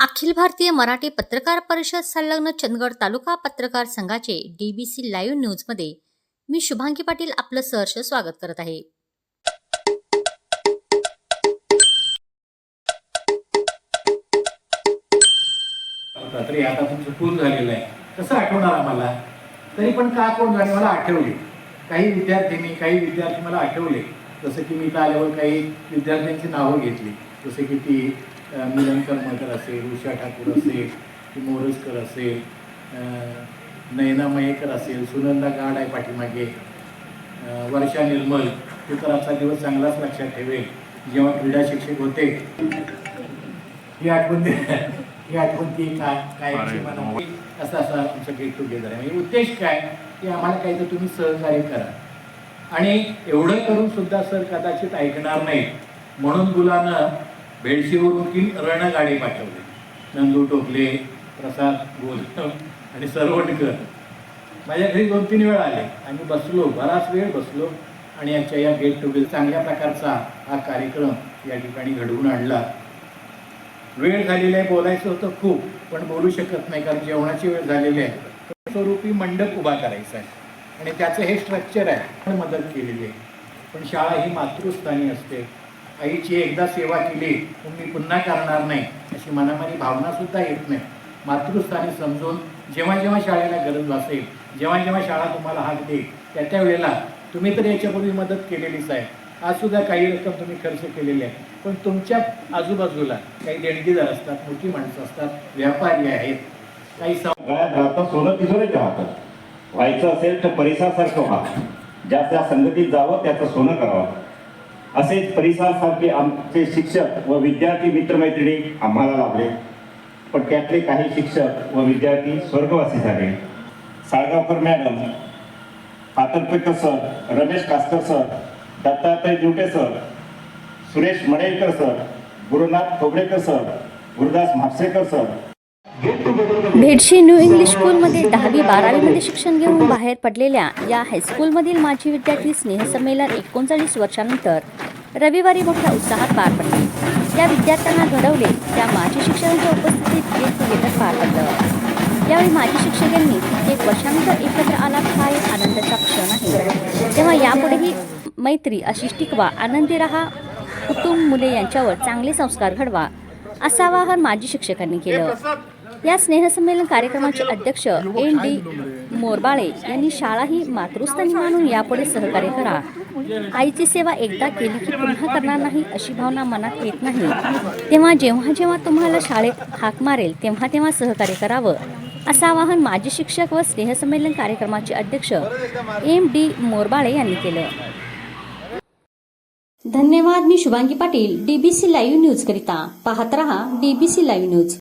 अखिल भारतीय मराठी पत्रकार परिषद संलग्न चंदगड तालुका पत्रकार संघाचे डीबीसी लाईव्ह न्यूजमध्ये मी शुभांगी पाटील आपलं सहर्ष स्वागत करत आहे. तरी आता तुमचं पूर्ण झालेलं आहे कसं आठवणार आम्हाला? तरी पण का कोण झाले मला आठवले? काही विद्यार्थ्यांनी काही विद्यार्थी मला आठवले. जसं की मी इथं आल्यावर काही विद्यार्थ्यांची नावं घेतली. जसं की ती मिलन करमळकर असेल उषा ठाकूर असेल मोरजकर असेल नयना मयेकर असेल सुनंदा गाड आहे पाठीमागे वर्षा निर्मल ते तर आजचा दिवस चांगलाच लक्षात ठेवेल. जेव्हा क्रीडा शिक्षक होते ही आठवण ही आठवण ती काय काय असं असं आमचं गेट टुगेदर आहे. म्हणजे उद्देश काय की आम्हाला काही तर तुम्ही सहकार्य करा. आणि एवढं करून सुद्धा सर कदाचित ऐकणार नाही म्हणून मुलानं बेडशीवरून रणगाडी पाठवली. नंदू टोकले प्रसाद गोल आणि सरवणकर माझ्या घरी दोन तीन वेळा आले. आम्ही बसलो बराच वेळ बसलो आणि याच्या या गेट टुगेदर चांगल्या प्रकारचा हा कार्यक्रम या ठिकाणी घडवून आणला. वेळ झालेला आहे बोलायचं होतं खूप पण बोलू शकत नाही कारण जेवणाची वेळ झालेली आहे. स्वरूपी मंडप उभा करायचा आहे आणि त्याचं हे स्ट्रक्चर आहे. पण मदत केलेली आहे. पण शाळा ही मातृस्थानी असते. आईची एकदा सेवा केली मी पुन्हा करणार नाही अशी मनामध्ये भावनासुद्धा येत नाही. मातृस्थानी समजून जेव्हा जेव्हा शाळेला गरज असेल जेव्हा जेव्हा शाळा तुम्हाला हाक देईल त्या त्या वेळेला तुम्ही तर याच्यापूर्वी मदत केलेलीच आहे. आज सुद्धा काही रक्कम तुम्ही खर्च केलेली आहे. पण तुमच्या आजूबाजूला काही देणगीदार असतात मोठी माणसं असतात व्यापारी आहेत काही सोनं तिजोरीच्या हातात व्हायचं असेल तर परिसरासारखं व्हा. ज्या त्या संगतीत जावं त्याचं सोनं करावं. असेच परिसरासारखे आमचे शिक्षक व विद्यार्थी मित्रमैत्रिणी आम्हाला लाभले. पण त्यातले काही शिक्षक व विद्यार्थी स्वर्गवासी झाले. Salgaonkar madam Patalpekar sir Ramesh Kaskar sir Dattatray Jute sir Suresh Madelkar sir Gurunath Khobdekar sir Gurudas Mhapsekar sir Bhedshi new English स्कूलमध्ये दहावी बारावीमध्ये शिक्षण घेऊन बाहेर पडलेल्या या हायस्कूलमधील माजी विद्यार्थी स्नेहसंमेलन एकोणचाळीस वर्षानंतर रविवारी मोठ्या उत्साहात पार पडले. या विद्यार्थ्यांना घडवले त्या माजी शिक्षकांच्या उपस्थितीत गेट टुगेदर पार पडलं. यावेळी माजी शिक्षकांनी एक वर्षानंतर एकत्र आला हा एक आनंदाचा क्षण आहे. तेव्हा यापुढेही मैत्री अशीच टिकवा आनंदी रहा कुटुंब मुले यांच्यावर चांगले संस्कार घडवा असं आवाहन माजी शिक्षकांनी केलं. या स्नेहसंमेलन कार्यक्रमाचे अध्यक्ष एन डी मोरबाळे यांनी शाळा ही मातृस्थानी मानून यापुढे सहकार्य करा. आईची सेवा एकदा केली की पुन्हा करणार नाही अशी भावना मनात येत नाही. तेव्हा जेव्हा जेव्हा तुम्हाला शाळेत हाक मारेल तेव्हा तेव्हा सहकार्य करावं. असं आवाहन माजी शिक्षक व स्नेहसंमेलन कार्यक्रमाचे अध्यक्ष एम डी मोरबाळे यांनी केलं. धन्यवाद मी Shubhangi Patil DBC live news करिता पाहत रहा डीबीसी लाईव्ह न्यूज.